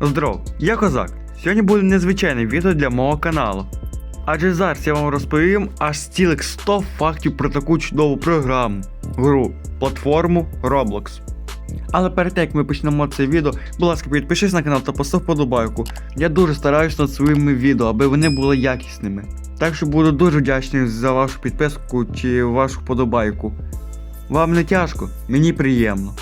Здоров, я козак. Сьогодні буде незвичайне відео для мого каналу. Адже зараз я вам розповім аж цілих 100 фактів про таку чудову програму, гру, платформу Roblox. Але перед тим як ми почнемо це відео, будь ласка, підпишись на канал та постав подобайку. Я дуже стараюсь над своїми відео, аби вони були якісними. Так що буду дуже вдячний за вашу підписку чи вашу подобайку. Вам не тяжко, мені приємно.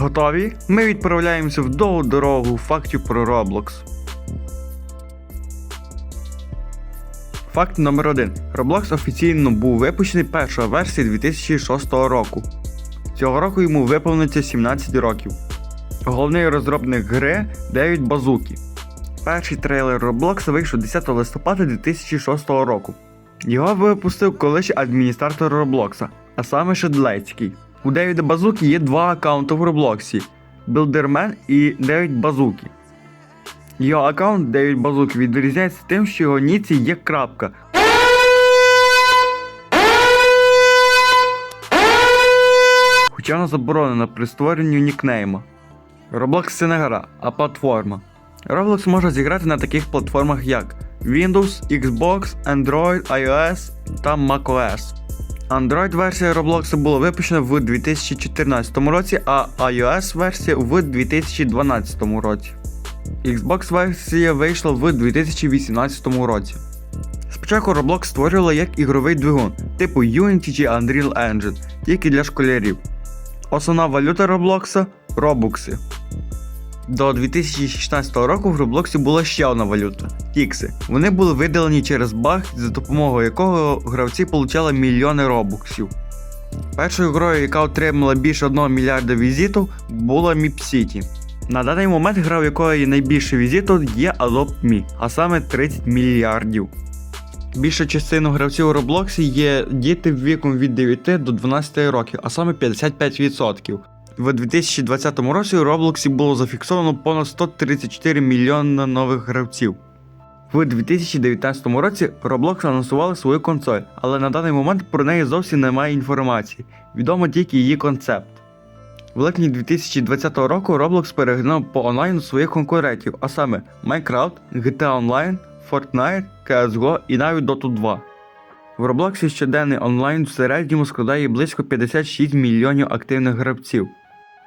Готові? Ми відправляємося в довгу дорогу фактів про Roblox. Факт номер 1 Roblox офіційно був випущений перша версія 2006 року. Цього року йому виповниться 17 років. Головний розробник гри Девід Базукі. Перший трейлер Roblox вийшов 10 листопада 2006 року. Його випустив колишній адміністратор Roblox, а саме Шедлецький. У Девіда Базукі є два аккаунти в Роблоксі Builderman і Девід Базукі. Його аккаунт Девід Базукі відрізняється тим, що його ніці є крапка. Хоча вона заборонена при створенні нікнейма. Roblox це не гра, а платформа. Roblox може зіграти на таких платформах як Windows, Xbox, Android, iOS та macOS. Android-версія Roblox була випущена в 2014 році, а iOS-версія в 2012 році. Xbox-версія вийшла в 2018 році. Спочатку Roblox створювала як ігровий двигун, типу Unity чи Unreal Engine, тільки для школярів. Основна валюта Roblox – робукси. До 2016 року в Роблоксі була ще одна валюта тікси. Вони були видалені через баг, за допомогою якого гравці получали мільйони робоксів. Першою грою, яка отримала більше 1 мільярда візитів, була City. На даний момент гра, в якої найбільше візитів, є Adopt Me, а саме 30 мільярдів. Більша частина гравців у Роблоксі є діти віком від 9 до 12 років, а саме 55%. В 2020 році у Роблоксі було зафіксовано понад 134 мільйона нових гравців. В 2019 році Roblox анонсували свою консоль, але на даний момент про неї зовсім немає інформації. Відомо тільки її концепт. В липні 2020 року Roblox перегнав по онлайну своїх конкурентів, а саме Minecraft, GTA Online, Fortnite, CSGO і навіть Dota 2. В Роблоксі щоденний онлайн в середньому складає близько 56 мільйонів активних гравців.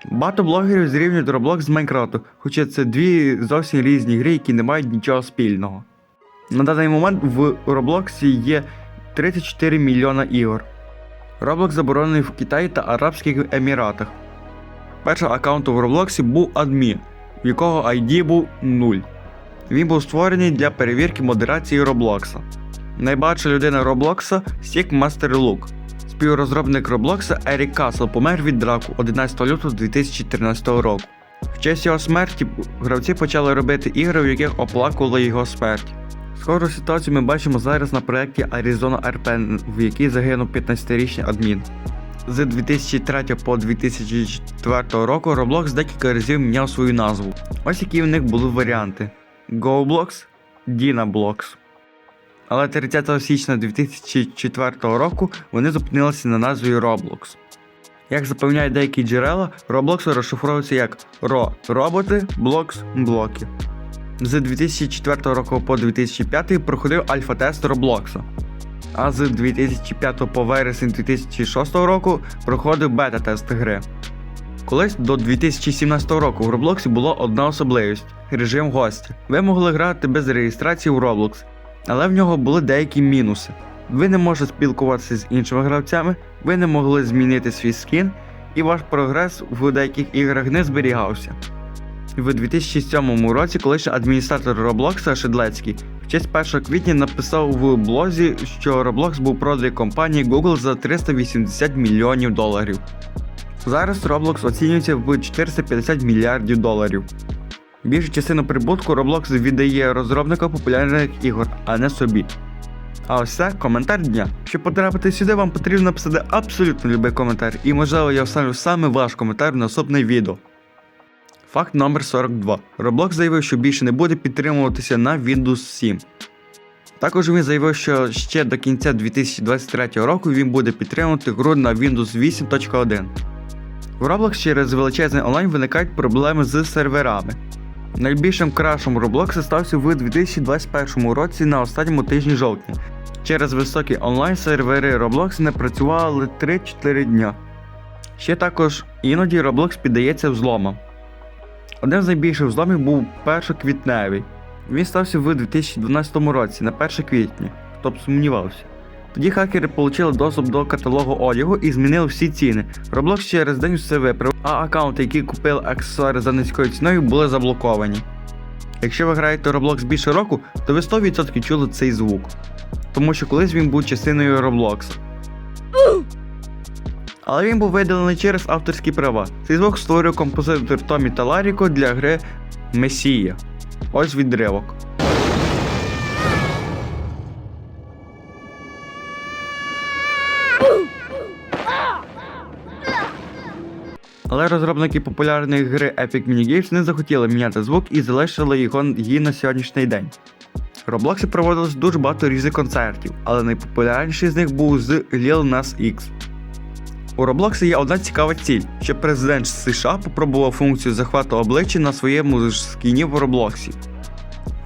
Багато блогерів зрівнюють Roblox з Майнкрафту, хоча це дві зовсім різні гри, які не мають нічого спільного. На даний момент в Роблоксі є 34 мільйона ігор. Roblox заборонений в Китаї та Арабських Еміратах. Перший аккаунт в Роблоксі був адмін, в якого ID був 0. Він був створений для перевірки модерації Роблокса. Найбагатша людина Роблокса Сік Мастер Лук. Співрозробник Роблокса Ерік Касл помер від драку 11 лютого 2013 року. В честь його смерті гравці почали робити ігри, в яких оплакували його смерть. Схожу ситуацію ми бачимо зараз на проєкті Arizona RP, в якій загинув 15-річний адмін. З 2003 по 2004 року Roblox декілька разів міняв свою назву. Ось які в них були варіанти: GoBlocks, DinaBlocks. Але 30 січня 2004 року вони зупинилися на назві Roblox. Як запевняють деякі джерела, Roblox розшифровується як RO роботи, Blocks блоки. З 2004 року по 2005 проходив альфа-тест Roblox. А з 2005 по вересень 2006 року проходив бета-тест гри. Колись до 2017 року в Роблоксі була одна особливість режим гостя. Ви могли грати без реєстрації в Roblox, але в нього були деякі мінуси. Ви не можете спілкуватися з іншими гравцями, ви не могли змінити свій скін, і ваш прогрес в деяких іграх не зберігався. В 2007 році колишній адміністратор Роблокса Шедлецький в честь 1 квітня написав в блозі, що Roblox був проданий компанії Google за 380 мільйонів доларів. Зараз Roblox оцінюється в 450 мільярдів доларів. Більшу частину прибутку Roblox віддає розробникам популярних ігор, а не собі. А ось це коментар дня. Щоб потрапити сюди, вам потрібно написати абсолютно будь-який коментар, і можливо я вставлю саме ваш коментар в наступне відео. Факт номер 42. Roblox заявив, що більше не буде підтримуватися на Windows 7. Також він заявив, що ще до кінця 2023 року він буде підтримувати гру на Windows 8.1. В Roblox через величезний онлайн виникають проблеми з серверами. Найбільшим крашем Roblox стався в 2021 році на останньому тижні жовтня. Через високі онлайн-сервери Roblox не працювали 3-4 дня. Ще також іноді Roblox піддається взломам. Один з найбільших взломів був першоквітневий. Він стався в 2012 році на 1 квітня, хто б сумнівався. Тоді хакери отримали доступ до каталогу одягу і змінили всі ціни. Roblox через день все виправив, а аккаунти, які купили аксесуари за низькою ціною, були заблоковані. Якщо ви граєте Roblox більше року, то ви 100% чули цей звук. Тому що колись він був частиною Roblox. Але він був видалений через авторські права. Цей звук створив композитор Томі Таларіко для гри Месія. Ось відривок. Але розробники популярної гри Epic Minigames не захотіли міняти звук і залишили його її на сьогоднішній день. Роблоксі проводилось дуже багато різних концертів, але найпопулярніший з них був з Lil Nas X. У Роблоксі є одна цікава ціль, щоб президент США попробував функцію захвату обличчя на своєму скіні в Роблоксі.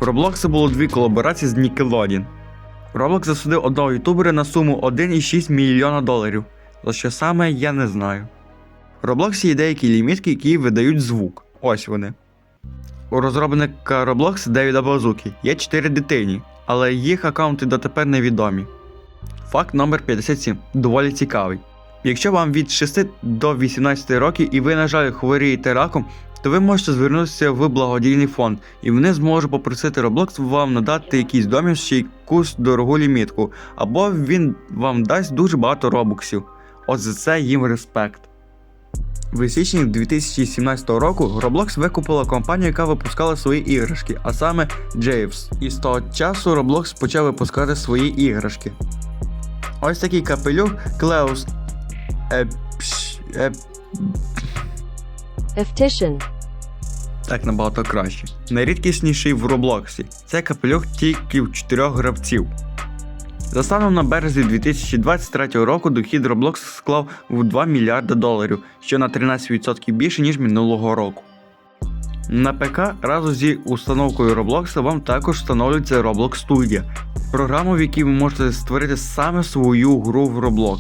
У Роблоксі було дві колаборації з Nickelodeon. Roblox засудив одного ютубера на суму 1,6 мільйона доларів. За що саме я не знаю. У Roblox є деякі лімітки, які видають звук. Ось вони. У розробника Roblox Девіда Базуки є 4 дитині, але їх аккаунти дотепер невідомі. Факт номер 57 доволі цікавий. Якщо вам від 6 до 18 років і ви, на жаль, хворієте раком, то ви можете звернутися в благодійний фонд, і вони зможуть попросити Roblox вам надати якийсь домір чи якусь дорогу лімітку, або він вам дасть дуже багато робоксів. От за це їм респект. В січні 2017 року Roblox викупила компанію, яка випускала свої іграшки, а саме Javes. І з того часу Roblox почав випускати свої іграшки. Ось такий капелюх Клеус Епш... Так набагато краще. Найрідкісніший в Роблоксі. Це капелюх тільки в 4 гравців. За станом на березі 2023 року дохід Roblox склав в 2 мільярда доларів, що на 13% більше, ніж минулого року. На ПК разом зі установкою Roblox вам також встановлюється Roblox Studio, програма, в якій ви можете створити саме свою гру в Roblox.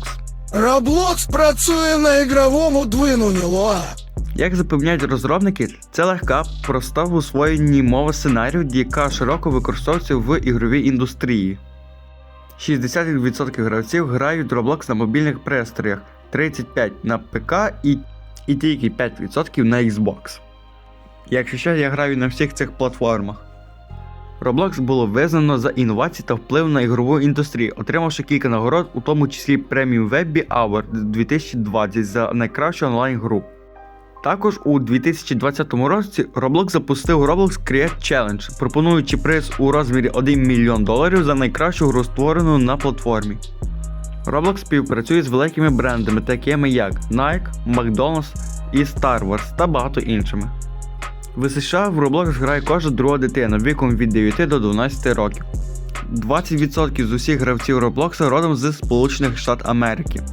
Роблокс працює на ігровому двинуні, Лоа. Як запевняють розробники, це легка, проста в усвоєнні мова сценарію, яка широко використовується в ігровій індустрії. 60% гравців грають Roblox на мобільних пристроях, 35% на ПК і, і тільки 5% на Xbox. Якщо що, я граю на всіх цих платформах. Roblox було визнано за інновації та вплив на ігрову індустрію, отримавши кілька нагород, у тому числі премію Webby Award 2020 за найкращу онлайн-гру. Також у 2020 році Roblox запустив Roblox Create Challenge, пропонуючи приз у розмірі 1 мільйон доларів за найкращу гру створену на платформі. Roblox співпрацює з великими брендами, такими як Nike, McDonald's і Star Wars та багато іншими. В США в Roblox грає кожна друга дитина віком від 9 до 12 років. 20% з усіх гравців Roblox родом з Сполучених Штатів Америки.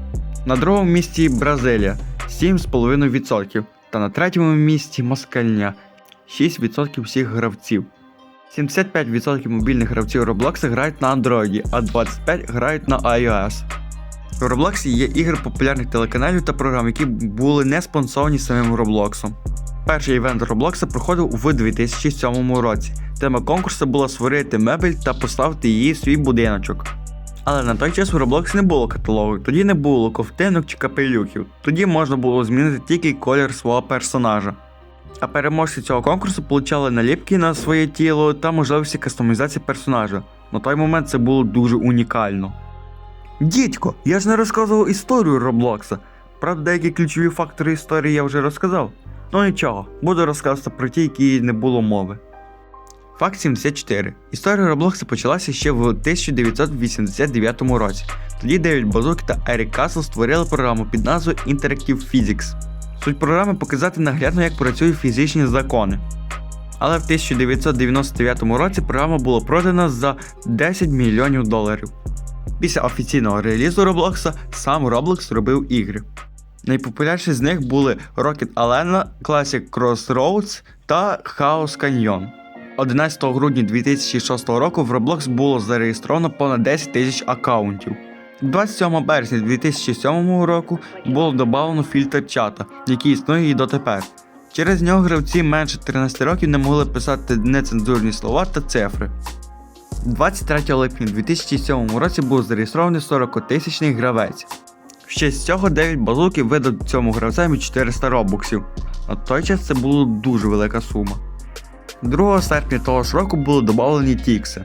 На другому місці Бразилія 7,5%. Та на третьому місці Москальня 6% всіх гравців. 75% мобільних гравців Roblox грають на Android, а 25% грають на iOS. У Roblox є ігри популярних телеканалів та програм, які були не спонсовані самим Roblox. Перший івент Roblox проходив у 2007 році. Тема конкурсу була створити мебель та поставити її в свій будиночок. Але на той час у Roblox не було каталогу, тоді не було ковтинок чи капелюхів, тоді можна було змінити тільки колір свого персонажа. А переможці цього конкурсу получали наліпки на своє тіло та можливості кастомізації персонажа. На той момент це було дуже унікально. Дідько, я ж не розказував історію Роблокса. Правда, деякі ключові фактори історії я вже розказав. Ну нічого, буду розказувати про ті, які не було мови. Факт 74. Історія Роблокса почалася ще в 1989 році. Тоді Девід Базук та Ерік Касл створили програму під назвою Interactive Physics. Суть програми показати наглядно, як працюють фізичні закони. Але в 1999 році програма була продана за 10 мільйонів доларів. Після офіційного релізу Роблокса сам Roblox робив ігри. Найпопулярніші з них були Rocket Arena, Classic Crossroads та Chaos Canyon. 11 грудня 2006 року в Roblox було зареєстровано понад 10 тисяч аккаунтів. 27 березня 2007 року було додано фільтр чата, який існує і дотепер. Через нього гравці менше 13 років не могли писати нецензурні слова та цифри. 23 липня 2007 році був зареєстрований 40-тисячний гравець. Ще з цього 9 базуків видав цьому гравцеві 400 робоксів. На той час це була дуже велика сума. 2 серпня того ж року були додавлені тікси.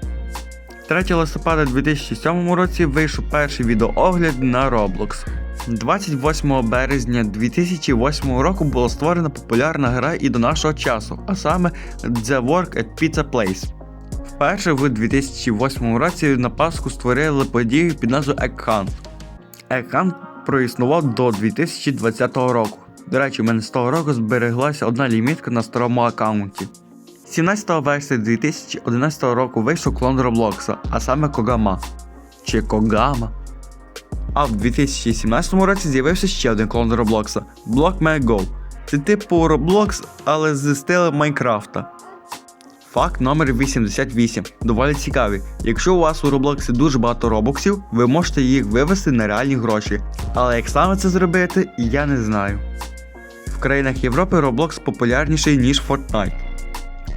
3 листопада 2007 році вийшов перший відеоогляд на Roblox. 28 березня 2008 року була створена популярна гра і до нашого часу, а саме The Work at Pizza Place. Вперше в 2008 році на Пасху створили подію під назвою Egg Hunt. Egg Hunt проіснував до 2020 року. До речі, у мене з того року збереглася одна лімітка на старому аккаунті. 17 вересня 2011 року вийшов клон Роблокса, а саме Когама. Чи Когама. А в 2017 році з'явився ще один клон Роблокса Blockman Go. Це типу Roblox, але з стилем Майнкрафта. Факт номер 88. Доволі цікавий. Якщо у вас у Роблоксі дуже багато робоксів, ви можете їх вивести на реальні гроші. Але як саме це зробити, я не знаю. В країнах Європи Roblox популярніший, ніж Fortnite.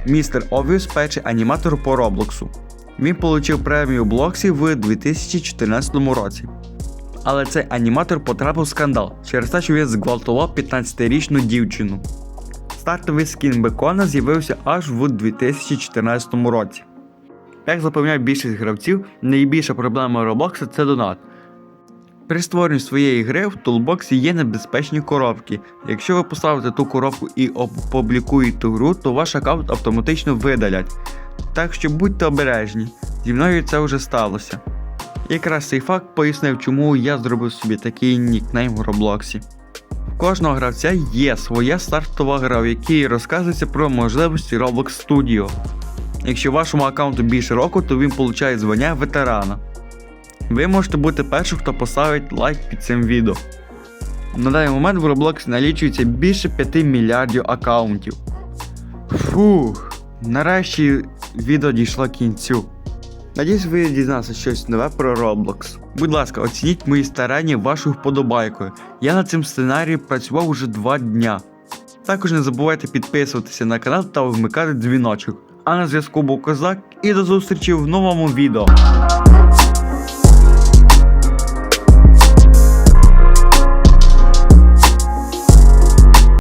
Містер Обвіус перший аніматор по Роблоксу. Він отримав премію Блоксі в 2014 році. Але цей аніматор потрапив в скандал через те, що він зґвалтував 15-річну дівчину. Стартовий скін бекона з'явився аж в 2014 році. Як запевняють більшість гравців, найбільша проблема Roblox це донат. При створенні своєї гри в тулбоксі є небезпечні коробки. Якщо ви поставите ту коробку і опублікуєте гру, то ваш аккаунт автоматично видалять. Так що будьте обережні, зі мною це вже сталося. Якраз цей факт пояснив, чому я зробив собі такий нікнейм в Роблоксі. У кожного гравця є своя стартова гра, в якій розказується про можливості Roblox Studio. Якщо вашому аккаунту більше року, то він получає звання ветерана. Ви можете бути першим, хто поставить лайк під цим відео. На даний момент в Roblox налічується більше 5 мільярдів аккаунтів. Фух, нарешті відео дійшло кінцю. Надіюсь, ви дізналися щось нове про Roblox. Будь ласка, оцініть мої старання вашою вподобайкою. Я над цим сценарієм працював уже 2 дня. Також не забувайте підписуватися на канал та вмикати дзвіночок. А на зв'язку був Козак і до зустрічі в новому відео.